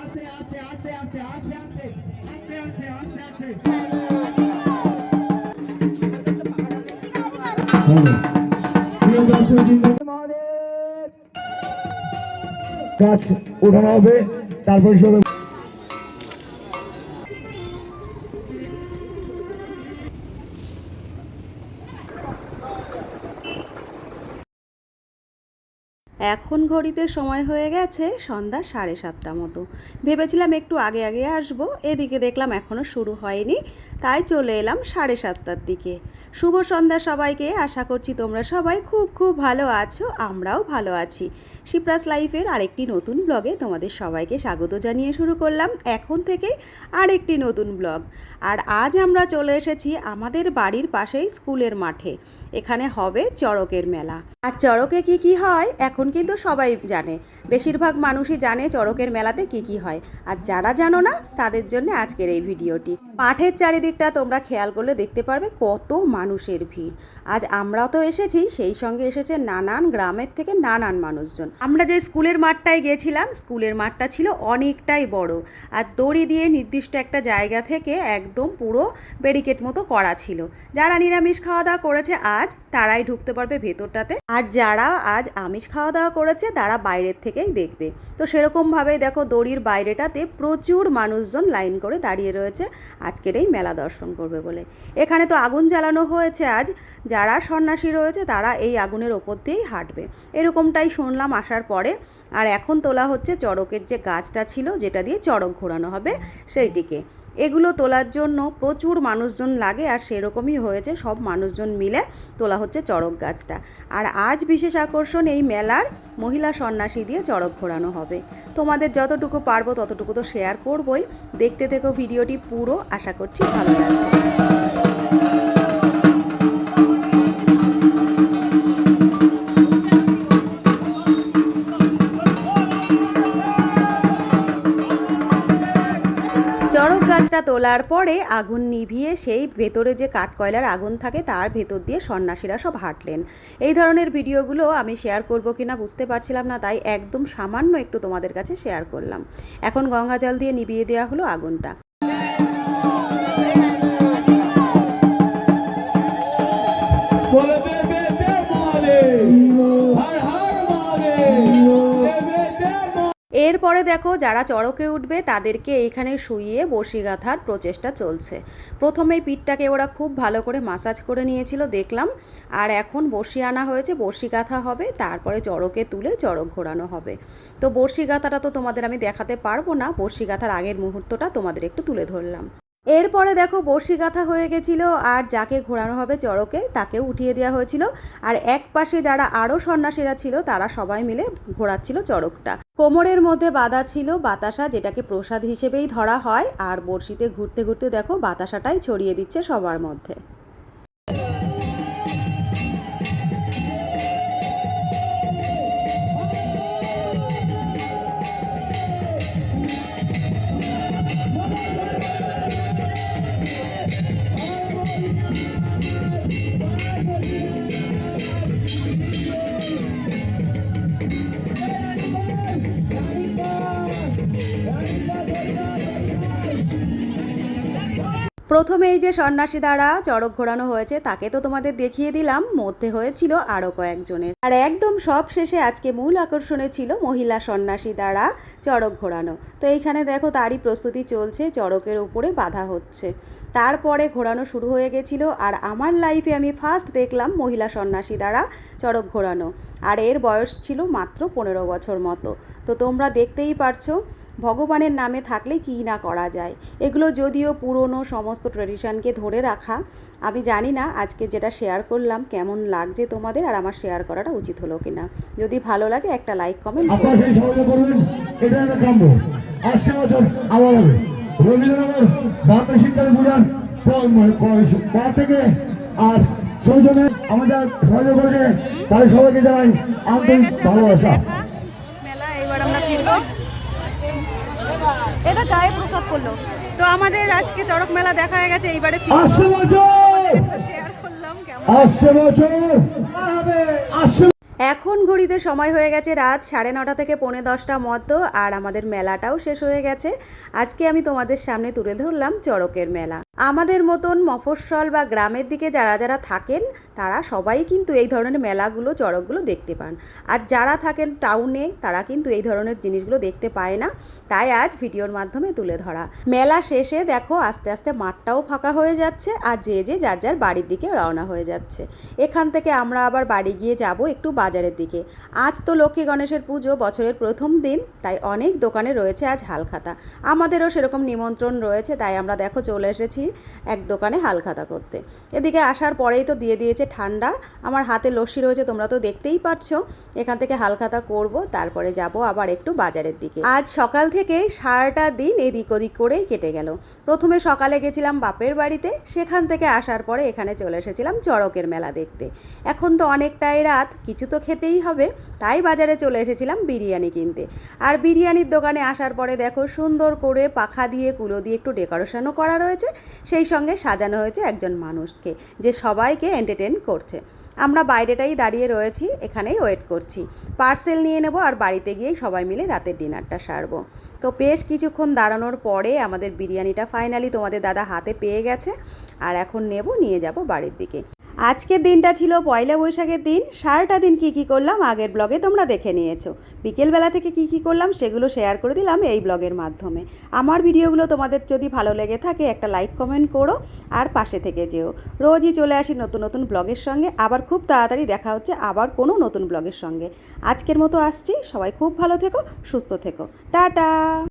আস্তে আস্তে গাছ উঠানো হবে তারপর এখন ঘড়িতে সময় হয়ে গেছে সন্ধ্যা সাড়ে সাতটা মতো। ভেবেছিলাম একটু আগে আগে আসব, এদিকে দেখলাম এখনও শুরু হয়নি। তাই চলে এলাম সাড়ে সাতটার দিকে। শুভ সন্ধ্যা সবাইকে। আশা করছি তোমরা সবাই খুব খুব ভালো আছো, আমরাও ভালো আছি। শিপ্রাস লাইফের আরেকটি নতুন ব্লগে তোমাদের সবাইকে স্বাগত জানিয়ে শুরু করলাম। এখন থেকে আরেকটি নতুন ব্লগ। আর আজ আমরা চলে এসেছি আমাদের বাড়ির পাশেই স্কুলের মাঠে। এখানে হবে চড়কের মেলা। আর চড়কে কি কি হয়, এখন কিন্তু সবাই জানে। বেশিরভাগ মানুষই জানে চড়কের মেলাতে কি কি হয়। আর যারা জানো না, তাদের জন্য আজকের এই ভিডিওটি। মাঠের চারিদিকটা তোমরা খেয়াল করলে দেখতে পারবে কত মানুষের ভিড়। আজ আমরা তো এসেছি, সেই সঙ্গে এসেছে নানান গ্রামের থেকে নানান মানুষজন। আমরা যে স্কুলের মাঠটায় গেছিলাম, স্কুলের মাঠটা ছিল অনেকটাই বড়। আর দড়ি দিয়ে নির্দিষ্ট একটা জায়গা থেকে একদম পুরো ব্যারিকেড মতো করা ছিল। যারা নিরামিষ খাওয়া দাওয়া করেছে আজ, তারাই ঢুকতে পারবে ভেতরটাতে। আর যারা আজ আমিষ খাওয়া দাওয়া করেছে, তারা বাইরের থেকেই দেখবে। তো সেরকমভাবেই দেখো দড়ির বাইরেটাতে প্রচুর মানুষজন লাইন করে দাঁড়িয়ে রয়েছে আজকের এই মেলা দর্শন করবে বলে। এখানে তো আগুন জ্বালানো হয়েছে আজ। যারা সন্ন্যাসী রয়েছে তারা এই আগুনের ওপর দিয়েই হাঁটবে। এরকমটাই শুনলাম আসার পরে। আর এখন তোলা হচ্ছে চড়কের যে গাছটা ছিল, যেটা দিয়ে চড়ক ঘোরানো হবে সেইটিকে। এগুলো তোলার জন্য প্রচুর মানুষজন লাগে আর সেরকমই হয়েছে, সব মানুষজন মিলে তোলা হচ্ছে চড়ক গাছটা। আর আজ বিশেষ আকর্ষণ এই মেলার মহিলা সন্ন্যাসী দিয়ে চড়ক ঘোরানো হবে। তোমাদের যতটুকু পারব ততটুকু তো শেয়ার করবই। দেখতে থেকো ভিডিওটি পুরো, আশা করছি ভালো লাগবে। তোলার পরে আগুন নিভিয়ে সেই ভেতরে যে কাঠকয়লার আগুন থাকে, তার ভেতর দিয়ে সন্ন্যাসীরা সব হাঁটলেন। এই ধরনের ভিডিওগুলো আমি শেয়ার করব কিনা বুঝতে পারছিলাম না, তাই একদম সামান্য একটু তোমাদের কাছে শেয়ার করলাম। এখন গঙ্গা জল দিয়ে নিভিয়ে দেওয়া হলো আগুনটা। এরপরে দেখো, যারা চড়কে উঠবে তাদেরকে এইখানে শুইয়ে বসি গাঁথার প্রচেষ্টা চলছে। প্রথমে পিঠটাকে ওরা খুব ভালো করে মাসাজ করে নিয়েছিল, দেখলাম। আর এখন বসি আনা হয়েছে বসি গাঁথা হবে, তারপরে চড়কে তুলে চড়ক ঘোরানো হবে। তো বসি গাঁথাটা তো তোমাদের আমি দেখাতে পারব না বসি গাঁথার আগের মুহূর্তটা তোমাদের একটু তুলে ধরলাম। এরপরে দেখো বর্ষি গাঁথা হয়ে গেছিল, আর যাকে ঘোরানো হবে চড়কে তাকে উঠিয়ে দেওয়া হয়েছিল। আর এক পাশে যারা আরও সন্ন্যাসীরা ছিল, তারা সবাই মিলে ঘোরাচ্ছিল চড়কটা। কোমরের মধ্যে বাঁধা ছিল বাতাসা, যেটাকে প্রসাদ হিসেবেই ধরা হয়, আর বর্ষিতে ঘুরতে ঘুরতে দেখো বাতাসাটাই ছড়িয়ে দিচ্ছে সবার মধ্যে। প্রথমে এই যে সন্ন্যাসী দ্বারা চড়ক ঘোরানো হয়েছে, তাকে তো তোমাদের দেখিয়ে দিলাম। মধ্যে হয়েছিল আরও কয়েকজনের। আর একদম সব শেষে আজকে মূল আকর্ষণে ছিল মহিলা সন্ন্যাসী দ্বারা চড়ক ঘোরানো। তো এইখানে দেখো তারই প্রস্তুতি চলছে, চড়কের উপরে বাধা হচ্ছে। তারপরে ঘোরানো শুরু হয়ে গেছিল আর আমার লাইফে আমি ফার্স্ট দেখলাম মহিলা সন্ন্যাসী দ্বারা চড়ক ঘোরানো। আর এর বয়স ছিল মাত্র পনেরো বছর মতো। তো তোমরা দেখতেই পারছ ভগবানের নামে থাকলে কী না করা যায়। এগুলো যদিও পুরনো সমস্ত ট্রেডিশনকে ধরে রাখা আমি জানি না আজকে যেটা শেয়ার করলাম কেমন লাগছে তোমাদের আর আমার শেয়ার করাটা উচিত হলো কিনা। যদি ভালো লাগে একটা লাইক কমেন্ট রবীন্দ্রনাথ ভারতীয় শিক্ষাতে বুঝান পর থেকে। আর সৌজনে আমাদের সহযোগ করেছে তাদের সবাইকে জানাই আন্তরিক ভালোবাসা। মেলা এবার আমরা ফিরবো। এটা গায়ে প্রসাদ করল। তো আমাদের আজকে চড়ক মেলা দেখা হয়ে গেছে এইবারে আসছে বছর! শেয়ার করলাম কেমন? আসছে বছর! আসছে এখন ঘড়িতে সময় হয়ে গেছে রাত সাড়ে নটা থেকে পৌনে দশটা মতো, আর আমাদের মেলাটাও শেষ হয়ে গেছে। আজকে আমি তোমাদের সামনে তুলে ধরলাম চড়কের মেলা। আমাদের মতন মফস্বল বা গ্রামের দিকে যারা যারা থাকেন, তারা সবাই কিন্তু এই ধরনের মেলাগুলো, চড়কগুলো দেখতে পান। আর যারা থাকেন টাউনে তারা কিন্তু এই ধরনের জিনিসগুলো দেখতে পায় না। তাই আজ ভিডিওর মাধ্যমে তুলে ধরা। মেলা শেষে দেখো, আস্তে আস্তে মাঠটাও ফাঁকা হয়ে যাচ্ছে আর যে যে যার যার বাড়ির দিকে রওনা হয়ে যাচ্ছে। এখান থেকে আমরা আবার বাড়ি গিয়ে যাব একটু বাজারের দিকে। আজ তো লক্ষ্মী গণেশের পুজো বছরের প্রথম দিন, তাই অনেক দোকানে রয়েছে আজ হালখাতা। আমাদেরও সেরকম নিমন্ত্রণ রয়েছে, তাই আমরা দেখো চলে এসেছি এক দোকানে হালখাতা করতে। এদিকে আসার পরেই তো দিয়ে দিয়েছে ঠান্ডা। আমার হাতে লস্যি রয়েছে, তোমরা তো দেখতেই পারছ। এখান থেকে হালখাতা করব, তারপরে যাব আবার একটু বাজারের দিকে। আজ সকাল থেকে সারাটা দিন এদিক ওদিক করেই কেটে গেল। প্রথমে সকালে গেছিলাম বাপের বাড়িতে, সেখান থেকে আসার পরে এখানে চলে এসেছিলাম চড়কের মেলা দেখতে। এখন তো অনেকটাই রাত, কিছু তো খেতেই হবে। তাই বাজারে চলে এসেছিলাম বিরিয়ানি কিনতে। আর বিরিয়ানির দোকানে আসার পরে দেখো সুন্দর করে পাখা দিয়ে, কুলো দিয়ে একটু ডেকোরেশনও করা রয়েছে। সেই সঙ্গে সাজানো হয়েছে একজন মানুষকে যে সবাইকে এন্টারটেন করছে। আমরা বাইরেটাই দাঁড়িয়ে রয়েছি, এখানেই ওয়েট করছি। পার্সেল নিয়ে নেব আর বাড়িতে গিয়েই সবাই মিলে রাতের ডিনারটা সারবো। তো বেশ কিছুক্ষণ দাঁড়ানোর পরে আমাদের বিরিয়ানিটা ফাইনালি তোমাদের দাদা হাতে পেয়ে গেছে। আর এখন নেব, নিয়ে যাব বাড়ির দিকে। আজকের দিনটা ছিল পয়লা বৈশাখের দিন। সারাটা দিন কি কি করলাম আগের ব্লগে তোমরা দেখে নিয়েছো। বিকেলবেলা থেকে কি কি করলাম সেগুলো শেয়ার করে দিলাম এই ব্লগের মাধ্যমে। আমার ভিডিওগুলো তোমাদের যদি ভালো লেগে থাকে একটা লাইক কমেন্ট করো আর পাশে থেকে যেও। রোজই চলে আসি নতুন নতুন ব্লগের সঙ্গে। আবার খুব তাড়াতাড়ি দেখা হচ্ছে আবার কোনো নতুন ব্লগের সঙ্গে। আজকের মতো আসছি। সবাই খুব ভালো থেকো, সুস্থ থেকো। টাটা!